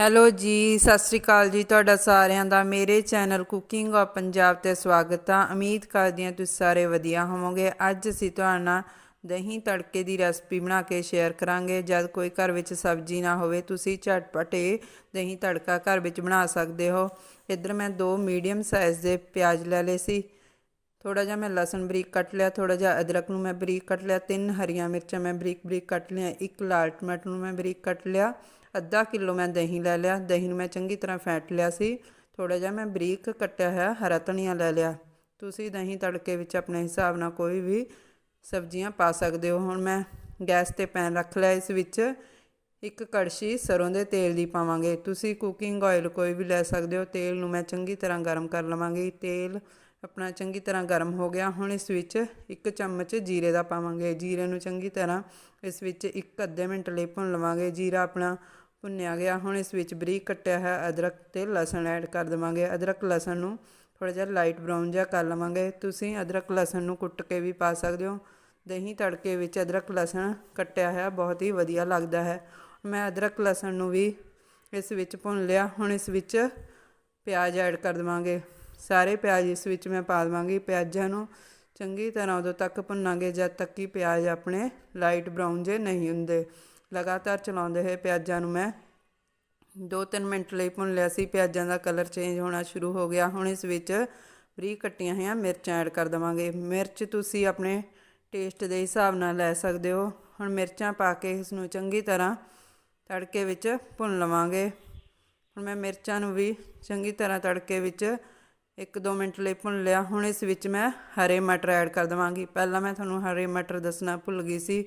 Hello ਜੀ, ਸਤਿ ਸ੍ਰੀ ਅਕਾਲ ਜੀ ਤੁਹਾਡਾ ਸਾਰਿਆਂ ਦਾ, ਮੇਰੇ ਚੈਨਲ ਕੁਕਿੰਗ ਆਫ ਪੰਜਾਬ ਤੇ ਸਵਾਗਤ ਆ। ਉਮੀਦ ਕਰਦੀ ਹਾਂ ਤੁਸੀਂ ਸਾਰੇ ਵਧੀਆ ਹੋਵੋਗੇ। ਅੱਜ ਅਸੀਂ ਤੁਹਾਡੇ ਨਾਲ ਦਹੀਂ ਤੜਕੇ ਦੀ ਰੈਸਪੀ ਬਣਾ ਕੇ ਸ਼ੇਅਰ ਕਰਾਂਗੇ। ਜਦ ਕੋਈ ਘਰ ਵਿੱਚ ਸਬਜ਼ੀ ਨਾ ਹੋਵੇ, ਤੁਸੀਂ ਝਟਪਟ ਇਹ ਦਹੀਂ ਤੜਕਾ ਘਰ ਵਿੱਚ ਬਣਾ ਸਕਦੇ ਹੋ। ਇੱਧਰ ਮੈਂ ਦੋ ਮੀਡੀਅਮ ਸਾਈਜ਼ ਦੇ ਪਿਆਜ਼ ਲੈ ਲਏ ਸੀ। ਥੋੜਾ ਜਿਹਾ ਮੈਂ ਲਸਣ ਬਰੀਕ ਕੱਟ ਲਿਆ ਥੋੜਾ ਜਿਹਾ ਅਦਰਕ ਨੂੰ ਮੈਂ ਬਰੀਕ ਕੱਟ ਲਿਆ, ਤਿੰਨ ਹਰੀਆਂ ਮਿਰਚਾਂ ਮੈਂ ਬਰੀਕ ਬਰੀਕ ਕੱਟ ਲਿਆ ਇੱਕ ਲਾਲ ਟਮਾਟਰ ਨੂੰ ਮੈਂ ਬਰੀਕ ਕੱਟ ਲਿਆ, ਅੱਧਾ ਕਿਲੋ ਮੈਂ ਦਹੀਂ ਲੈ ਲਿਆ, ਦਹੀਂ ਨੂੰ ਮੈਂ ਚੰਗੀ ਤਰ੍ਹਾਂ ਫੈਂਟ ਲਿਆ ਸੀ ਥੋੜਾ ਜਿਹਾ ਮੈਂ ਬਰੀਕ ਕੱਟਿਆ ਹੋਇਆ, ਹਰਾ ਧਨੀਆ ਲੈ ਲਿਆ। ਤੁਸੀਂ ਦਹੀਂ ਤੜਕੇ ਵਿੱਚ ਆਪਣੇ ਹਿਸਾਬ ਨਾਲ ਕੋਈ ਵੀ ਸਬਜ਼ੀਆਂ ਪਾ ਸਕਦੇ ਹੋ। ਹੁਣ ਮੈਂ ਗੈਸ ਤੇ ਪੈਨ ਰੱਖ ਲਿਆ ਇਸ ਵਿੱਚ, ਇੱਕ ਕੜਛੀ ਸਰੋਂ ਦੇ ਤੇਲ ਦੀ ਪਾਵਾਂਗੇ। ਤੁਸੀਂ ਕੁਕਿੰਗ ਆਇਲ ਕੋਈ ਵੀ ਲੈ ਸਕਦੇ ਹੋ, ਤੇਲ ਨੂੰ ਮੈਂ ਚੰਗੀ ਤਰ੍ਹਾਂ ਗਰਮ ਕਰ ਲਵਾਂਗੀ। ਤੇਲ ਆਪਣਾ ਚੰਗੀ ਤਰ੍ਹਾਂ ਗਰਮ ਹੋ ਗਿਆ। ਹੁਣ ਇਸ ਵਿੱਚ ਇੱਕ ਚਮਚ ਜੀਰੇ ਦਾ ਪਾਵਾਂਗੇ। ਜੀਰੇ ਨੂੰ ਚੰਗੀ ਤਰ੍ਹਾਂ ਇਸ ਵਿੱਚ ਇੱਕ ਅੱਧੇ ਮਿੰਟ ਲਈ ਭੁੰਨ ਲਵਾਂਗੇ। ਜੀਰਾ ਆਪਣਾ ਭੁੰਨਿਆ ਗਿਆ। ਹੁਣ ਇਸ ਵਿੱਚ ਬਰੀਕ ਕੱਟਿਆ ਹੈ ਅਦਰਕ ਤੇ ਲਸਣ ਐਡ ਕਰ ਦੇਵਾਂਗੇ। ਅਦਰਕ, ਲਸਣ ਨੂੰ ਥੋੜਾ ਜਿਹਾ ਲਾਈਟ ਬਰਾਊਨ ਜਿਹਾ ਕਰ ਲਵਾਂਗੇ। ਤੁਸੀਂ ਅਦਰਕ, ਲਸਣ ਨੂੰ ਕੁੱਟ ਕੇ ਵੀ ਪਾ ਸਕਦੇ ਹੋ। ਦਹੀਂ ਤੜਕੇ ਵਿੱਚ ਅਦਰਕ, ਲਸਣ ਕੱਟਿਆ ਹੈ ਬਹੁਤ ਹੀ ਵਧੀਆ ਲੱਗਦਾ ਹੈ। ਮੈਂ ਅਦਰਕ, ਲਸਣ ਨੂੰ ਵੀ ਇਸ ਵਿੱਚ ਭੁੰਨ ਲਿਆ। ਹੁਣ ਇਸ ਵਿੱਚ ਪਿਆਜ਼ ਐਡ ਕਰ ਦੇਵਾਂਗੇ। ਸਾਰੇ ਪਿਆਜ਼ ਇਸ ਵਿੱਚ ਮੈਂ ਪਾ ਦੇਵਾਂਗੀ। ਪਿਆਜ਼ਾਂ ਨੂੰ ਚੰਗੀ ਤਰ੍ਹਾਂ ਉਦੋਂ ਤੱਕ ਭੁੰਨਾਂਗੇ, ਜਦ ਤੱਕ ਕਿ ਪਿਆਜ਼ ਆਪਣੇ ਲਾਈਟ ਬਰਾਊਨ ਜੇ ਨਹੀਂ ਹੁੰਦੇ। ਲਗਾਤਾਰ ਚਲਾਉਂਦੇ ਹੋਏ ਪਿਆਜ਼ਾਂ ਨੂੰ ਮੈਂ 2-3 ਮਿੰਟ ਲਈ ਭੁੰਨ ਲਿਆ ਸੀ। ਪਿਆਜ਼ਾਂ ਦਾ ਕਲਰ ਚੇਂਜ ਹੋਣਾ ਸ਼ੁਰੂ ਹੋ ਗਿਆ। ਹੁਣ ਇਸ ਵਿੱਚ ਬਰੀਕ ਕੱਟੀਆਂ ਹੋਈਆਂ ਮਿਰਚਾਂ ਐਡ ਕਰ ਦਵਾਂਗੇ। ਮਿਰਚ ਤੁਸੀਂ ਆਪਣੇ ਟੇਸਟ ਦੇ ਹਿਸਾਬ ਨਾਲ ਲੈ ਸਕਦੇ ਹੋ। ਹੁਣ ਮਿਰਚਾਂ ਪਾ ਕੇ ਇਸ ਨੂੰ ਚੰਗੀ ਤਰ੍ਹਾਂ ਤੜਕੇ ਵਿੱਚ ਭੁੰਨ ਲਵਾਂਗੇ। ਹੁਣ ਮੈਂ ਮਿਰਚਾਂ ਨੂੰ ਵੀ ਚੰਗੀ ਤਰ੍ਹਾਂ ਤੜਕੇ ਵਿੱਚ 1-2 ਮਿੰਟ ਲਈ ਭੁੰਨ ਲਿਆ। ਹੁਣ ਇਸ ਵਿੱਚ ਮੈਂ ਹਰੇ ਮਟਰ ਐਡ ਕਰ ਦਵਾਂਗੀ। ਪਹਿਲਾਂ ਮੈਂ ਤੁਹਾਨੂੰ ਹਰੇ ਮਟਰ ਦੱਸਣਾ ਭੁੱਲ ਗਈ ਸੀ।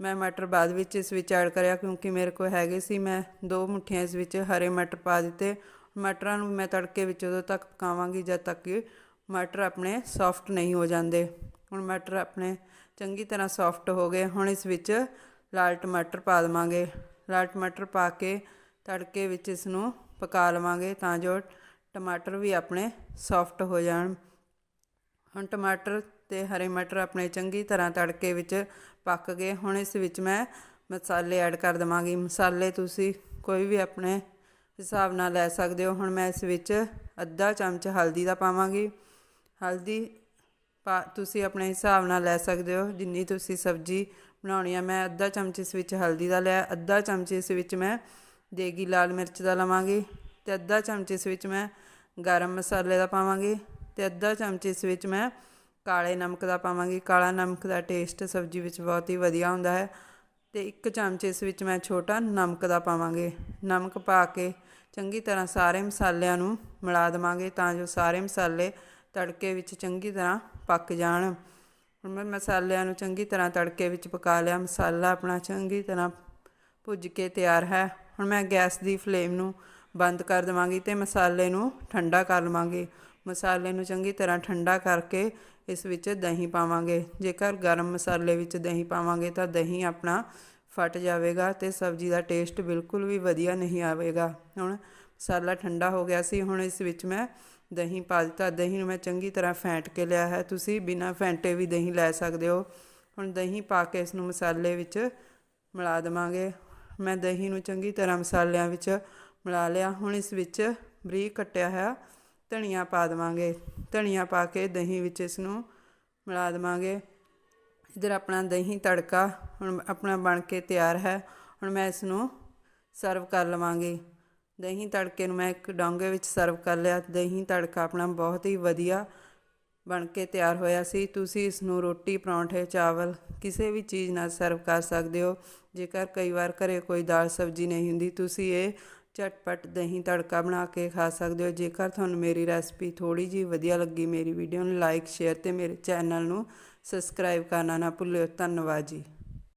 ਮੈਂ ਮਟਰ ਬਾਅਦ ਵਿੱਚ ਇਸ ਵਿੱਚ ਐਡ ਕਰਿਆ ਕਿਉਂਕਿ ਮੇਰੇ ਕੋਲ ਹੈਗੇ ਸੀ। ਮੈਂ ਦੋ ਮੁੱਠੀਆਂ ਇਸ ਵਿੱਚ ਹਰੇ ਮਟਰ ਪਾ ਦਿੱਤੇ। ਮਟਰਾਂ ਨੂੰ ਮੈਂ ਤੜਕੇ ਵਿੱਚ ਉਦੋਂ ਤੱਕ ਪਕਾਵਾਂਗੀ ਜਦ ਤੱਕ ਕਿ ਮਟਰ ਆਪਣੇ ਸੌਫਟ ਨਹੀਂ ਹੋ ਜਾਂਦੇ। ਹੁਣ ਮਟਰ ਆਪਣੇ ਚੰਗੀ ਤਰ੍ਹਾਂ ਸੌਫਟ ਹੋ ਗਏ। ਹੁਣ ਇਸ ਵਿੱਚ ਲਾਲ ਟਮਾਟਰ ਪਾ ਦੇਵਾਂਗੇ। ਲਾਲ ਟਮਾਟਰ ਪਾ ਕੇ ਤੜਕੇ ਵਿੱਚ ਇਸ ਨੂੰ ਪਕਾ ਲਵਾਂਗੇ ਤਾਂ ਜੋ ਟਮਾਟਰ ਵੀ ਆਪਣੇ ਸੌਫਟ ਹੋ ਜਾਣ। ਹੁਣ ਟਮਾਟਰ ਤੇ ਹਰੇ ਮਟਰ ਆਪਣੇ ਚੰਗੀ ਤਰ੍ਹਾਂ ਤੜਕੇ ਵਿੱਚ ਪੱਕ ਗਏ। ਹੁਣ ਇਸ ਵਿੱਚ ਮੈਂ ਮਸਾਲੇ ਐਡ ਕਰ ਦਵਾਂਗੀ। ਮਸਾਲੇ ਤੁਸੀਂ ਕੋਈ ਵੀ ਆਪਣੇ ਹਿਸਾਬ ਨਾਲ ਲੈ ਸਕਦੇ ਹੋ। ਹੁਣ ਮੈਂ ਇਸ ਵਿੱਚ ਅੱਧਾ ਚਮਚ ਹਲਦੀ ਦਾ ਪਾਵਾਂਗੀ। ਹਲਦੀ ਪਾ ਤੁਸੀਂ ਆਪਣੇ ਹਿਸਾਬ ਨਾਲ ਲੈ ਸਕਦੇ ਹੋ। ਜਿੰਨੀ ਤੁਸੀਂ ਸਬਜ਼ੀ ਬਣਾਉਣੀ ਆ, ਮੈਂ ਅੱਧਾ ਚਮਚ ਇਸ ਵਿੱਚ ਹਲਦੀ ਦਾ ਲਿਆ। ਅੱਧਾ ਚਮਚ ਇਸ ਵਿੱਚ ਮੈਂ ਦੇਗੀ ਲਾਲ ਮਿਰਚ ਦਾ ਲਵਾਂਗੀ। ਤੇ ਅੱਧਾ ਚਮਚ ਇਸ ਵਿੱਚ ਮੈਂ ਗਰਮ ਮਸਾਲੇ ਦਾ ਪਾਵਾਂਗੀ ਤੇ ਅੱਧਾ ਚਮਚ ਇਸ ਵਿੱਚ ਮੈਂ ਕਾਲੇ ਨਮਕ ਦਾ ਪਾਵਾਂਗੀ। ਕਾਲਾ ਨਮਕ ਦਾ ਟੇਸਟ ਸਬਜ਼ੀ ਵਿੱਚ ਬਹੁਤ ਹੀ ਵਧੀਆ ਹੁੰਦਾ ਹੈ ਤੇ ਇੱਕ ਚਮਚ ਇਸ ਵਿੱਚ ਮੈਂ ਛੋਟਾ ਨਮਕ ਦਾ ਪਾਵਾਂਗੇ। ਨਮਕ ਪਾ ਕੇ ਚੰਗੀ ਤਰ੍ਹਾਂ ਸਾਰੇ ਮਸਾਲਿਆਂ ਨੂੰ ਮਿਲਾ ਦਵਾਂਗੇ ਤਾਂ ਜੋ ਸਾਰੇ ਮਸਾਲੇ ਤੜਕੇ ਵਿੱਚ ਚੰਗੀ ਤਰ੍ਹਾਂ ਪੱਕ ਜਾਣ। ਹੁਣ ਮੈਂ ਮਸਾਲਿਆਂ ਨੂੰ ਚੰਗੀ ਤਰ੍ਹਾਂ ਤੜਕੇ ਵਿੱਚ ਪਕਾ ਲਿਆ। ਮਸਾਲਾ ਆਪਣਾ ਚੰਗੀ ਤਰ੍ਹਾਂ ਭੁੱਜ ਕੇ ਤਿਆਰ ਹੈ। ਹੁਣ ਮੈਂ ਗੈਸ ਦੀ ਫਲੇਮ ਨੂੰ ਬੰਦ ਕਰ ਦੇਵਾਂਗੀ ਤੇ ਮਸਾਲੇ ਨੂੰ ਠੰਡਾ ਕਰ ਲਵਾਂਗੇ। ਮਸਾਲੇ ਨੂੰ ਚੰਗੀ ਤਰ੍ਹਾਂ ਠੰਡਾ ਕਰਕੇ ਇਸ ਵਿੱਚ ਦਹੀਂ ਪਾਵਾਂਗੇ। ਜੇਕਰ ਗਰਮ ਮਸਾਲੇ ਵਿੱਚ ਦਹੀਂ ਪਾਵਾਂਗੇ ਤਾਂ ਦਹੀਂ ਆਪਣਾ ਫਟ ਜਾਵੇਗਾ ਤੇ ਸਬਜ਼ੀ ਦਾ ਟੇਸਟ ਬਿਲਕੁਲ ਵੀ ਵਧੀਆ ਨਹੀਂ ਆਵੇਗਾ। ਹੁਣ ਮਸਾਲਾ ਠੰਡਾ ਹੋ ਗਿਆ ਸੀ, ਹੁਣ ਇਸ ਵਿੱਚ ਮੈਂ ਦਹੀਂ ਪਾ ਦਿੱਤਾ। ਦਹੀਂ ਨੂੰ ਮੈਂ ਚੰਗੀ ਤਰ੍ਹਾਂ ਫੈਂਟ ਕੇ ਲਿਆ ਹੈ। ਤੁਸੀਂ ਬਿਨਾਂ ਫੈਂਟੇ ਵੀ ਦਹੀਂ ਲੈ ਸਕਦੇ ਹੋ। ਹੁਣ ਦਹੀਂ ਪਾ ਕੇ ਇਸ ਨੂੰ ਮਸਾਲੇ ਵਿੱਚ ਮਿਲਾ ਦਵਾਂਗੇ। ਮੈਂ ਦਹੀਂ ਨੂੰ ਚੰਗੀ ਤਰ੍ਹਾਂ ਮਸਾਲਿਆਂ ਵਿੱਚ ਮਿਲਾ ਲਿਆ। ਹੁਣ ਇਸ ਵਿੱਚ ਬਰੀਕ ਕੱਟਿਆ ਹੋਇਆ ਧਨੀਆ ਪਾ ਦਵਾਂਗੇ। ਧਨੀਆ ਪਾ ਕੇ ਦਹੀਂ ਵਿੱਚ ਇਸ ਨੂੰ ਮਿਲਾ ਦਵਾਂਗੇ। ਇਧਰ ਆਪਣਾ ਦਹੀਂ ਤੜਕਾ ਹੁਣ ਆਪਣਾ ਬਣ ਕੇ ਤਿਆਰ ਹੈ। ਹੁਣ ਮੈਂ ਇਸ ਨੂੰ ਸਰਵ ਕਰ ਲਵਾਂਗੀ। ਦਹੀਂ ਤੜਕੇ ਨੂੰ ਮੈਂ ਇੱਕ ਡੋਂਗੇ ਵਿੱਚ ਸਰਵ ਕਰ ਲਿਆ। ਦਹੀਂ ਤੜਕਾ ਆਪਣਾ ਬਹੁਤ ਹੀ ਵਧੀਆ ਬਣ ਕੇ ਤਿਆਰ ਹੋਇਆ ਸੀ। ਤੁਸੀਂ ਇਸ ਨੂੰ ਰੋਟੀ, ਪਰੌਂਠੇ, ਚਾਵਲ ਕਿਸੇ ਵੀ ਚੀਜ਼ ਨਾਲ ਸਰਵ ਕਰ ਸਕਦੇ ਹੋ। ਜੇਕਰ ਕਈ ਵਾਰ ਘਰੇ ਕੋਈ ਦਾਲ ਸਬਜ਼ੀ ਨਹੀਂ ਹੁੰਦੀ, ਤੁਸੀਂ ਇਹ ਝਟਪਟ ਦਹੀਂ ਤੜਕਾ ਬਣਾ ਕੇ ਖਾ ਸਕਦੇ ਹੋ। ਜੇਕਰ ਤੁਹਾਨੂੰ ਮੇਰੀ ਰੈਸਪੀ ਥੋੜੀ ਜੀ ਵਧੀਆ ਲੱਗੀ, ਮੇਰੀ ਵੀਡੀਓ ਨੂੰ ਲਾਈਕ, ਸ਼ੇਅਰ ਤੇ ਮੇਰੇ ਚੈਨਲ ਨੂੰ ਸਬਸਕ੍ਰਾਈਬ ਕਰਨਾ ਨਾ ਭੁੱਲਿਓ। ਧੰਨਵਾਦ ਜੀ।